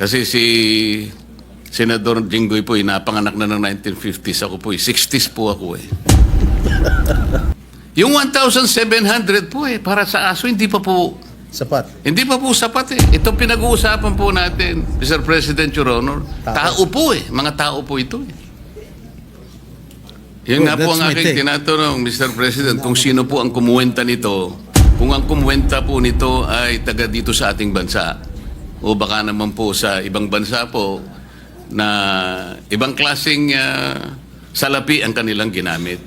Kasi si Senador Jinggoy po, inapanganak na ng 1950s. Ako po, 60s po ako eh. Yung 1,700 po eh, para sa aso, hindi pa po, Sapat. hindi pa po sapat eh. Ito pinag-uusapan po natin, Mr. President, Your Honor. Tao. Tao po eh, mga tao po ito eh. Yan Oh, nga po ang aking take. tinatanong, Mr. President, kung sino po ang kumuwenta nito, kung ang kumuwenta po nito ay taga dito sa ating bansa, o baka naman po sa ibang bansa po na ibang klaseng ah, salapi ang kanilang ginamit.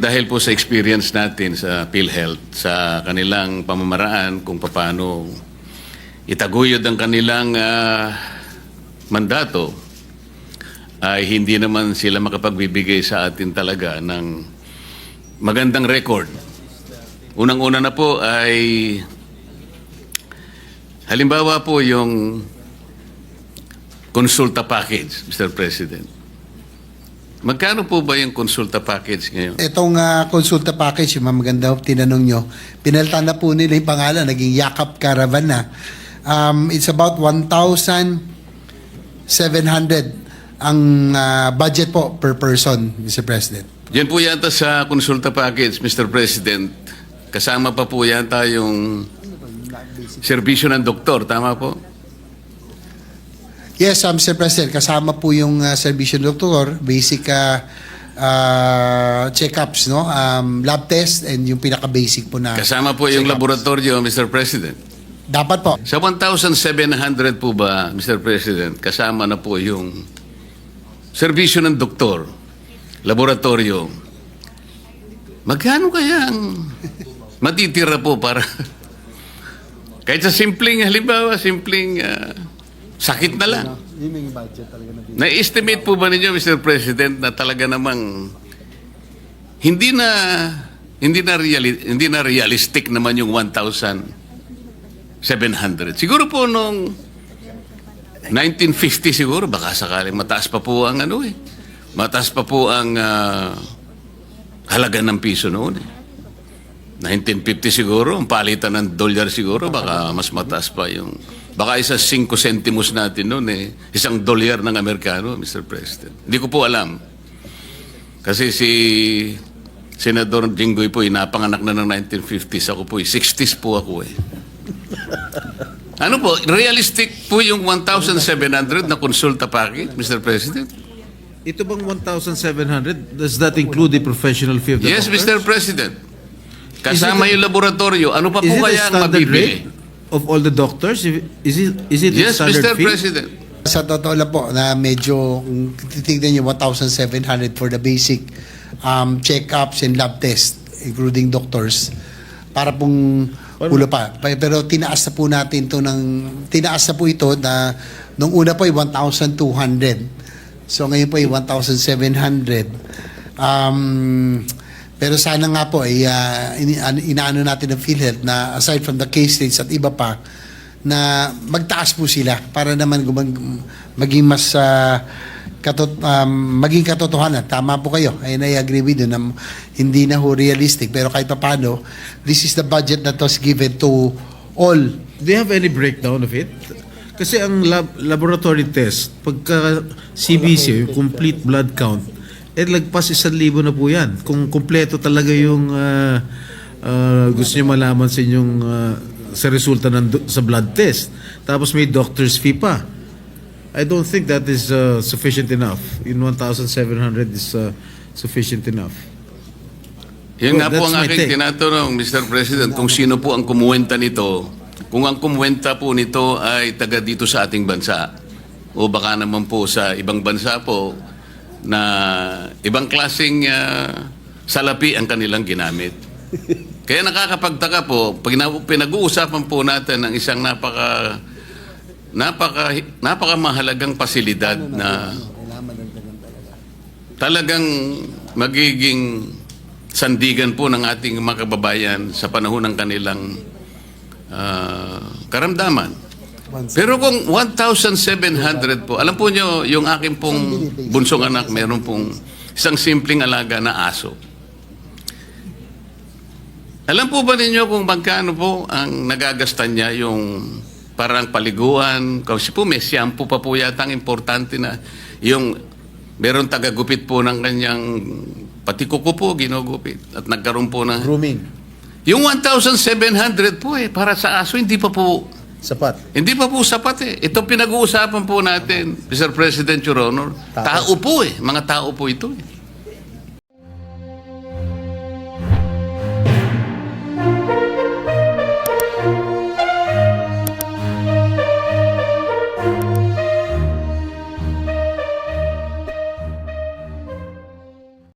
Dahil po sa experience natin sa PhilHealth, sa kanilang pamamaraan kung paano itaguyod ang kanilang ah, mandato, ay hindi naman sila makapagbibigay sa atin talaga ng magandang record. Unang-una na po ay halimbawa po yung konsulta package, Mr. President. Magkano po ba yung konsulta package ngayon? Itong ah, konsulta package, yung maganda tinanong nyo, pinalitan na po nila yung pangalan, naging Yakap Caravan na. Um, it's about 1,700 ang ah, budget po per person, Mr. President. Yan po yata sa konsulta package, Mr. President. Kasama pa po yata yung serbisyo ng doktor, tama po? Yes, um, Mr. President, kasama po yung uh, serbisyo ng doktor, basic ah, ah, check-ups, no? Um, lab test and yung pinaka-basic po na Kasama po yung laboratorio, Mr. President. Dapat po. Sa 1,700 po ba, Mr. President, kasama na po yung serbisyo ng doktor, laboratorio. Magkano kaya ang matitira po para kahit sa simpleng, halimbawa, simpleng ah, sakit na lang. Yun yung budget talaga na Na-estimate po ba ninyo, Mr. President, na talaga namang hindi na hindi na reali- hindi na realistic naman yung 1,700. Siguro po nung 1950 siguro baka sakaling mataas pa po ang ano eh. Mataas pa po ang ah, halaga ng piso noon eh. 1950 siguro, ang palitan ng dolyar siguro, baka mas mataas pa yung... Baka isa 5 centimos natin noon eh. Isang dolyar ng Amerikano, Mr. President. Hindi ko po alam. Kasi si Senador Jinggoy po, inapanganak na ng 1950s. Ako po, eh, 60s po ako eh. Ano po, realistic po yung 1,700 na konsulta package, Mr. President? Ito bang 1,700? Does that include the professional fee of the Yes? Mr. President. Kasama it- yung laboratorio. Ano pa po kaya ang mabibili? of all the doctors? Is it, is it Yes, standard Mr. fee? President. Sa totoo lang po, na medyo, titignan nyo, 1,700 for the basic um, check-ups and lab test, including doctors, para pong ulo pa. Pa- Pero tinaas na po natin to ng, tinaas na po ito na, nung una po ay 1,200. So ngayon po ay 1,700. Um, pero sana nga po ay ah, ini- ano- inaano natin ng PhilHealth na aside from the case rates at iba pa, na magtaas po sila para naman gumag, maging mas ah, katot, um, maging katotohanan. Tama po kayo. And I agree with you na hindi na ho realistic. Pero kahit pa paano, this is the budget that was given to all. Do you have any breakdown of it? Kasi ang lab, laboratory test, pagka CBC, complete blood count, eh lagpas isang libo na po yan. Kung kumpleto talaga yung ah, ah, gusto niyo malaman sa inyong ah, sa resulta ng sa blood test. Tapos may doctor's fee pa. I don't think that is ah, sufficient enough. In 1,700 is ah, sufficient enough. Yan Well, nga po ang aking take. tinatanong, Mr. President, kung sino po ang kumuwenta nito. Kung ang kumuwenta po nito ay taga dito sa ating bansa o baka naman po sa ibang bansa po na ibang klaseng ah, salapi ang kanilang ginamit. Kaya nakakapagtaka po, pag na- pinag-uusapan po natin ng isang napaka napaka napakamahalagang pasilidad na talagang magiging sandigan po ng ating mga kababayan sa panahon ng kanilang ah, karamdaman. Pero kung 1,700 po, alam po nyo, yung aking pong bunsong anak, meron pong isang simpleng alaga na aso. Alam po ba ninyo kung magkano po ang nagagastan niya yung parang paliguan? Kasi po may shampoo pa po yata ang importante na yung meron tagagupit po ng kanyang pati kuko po ginugupit at nagkaroon po ng Grooming. yung 1,700 po eh para sa aso hindi pa po Sapat. hindi pa po sapat eh. Ito pinag-uusapan po natin, Mr. President, Your Honor. Tao. Tao po eh. Mga tao po ito eh.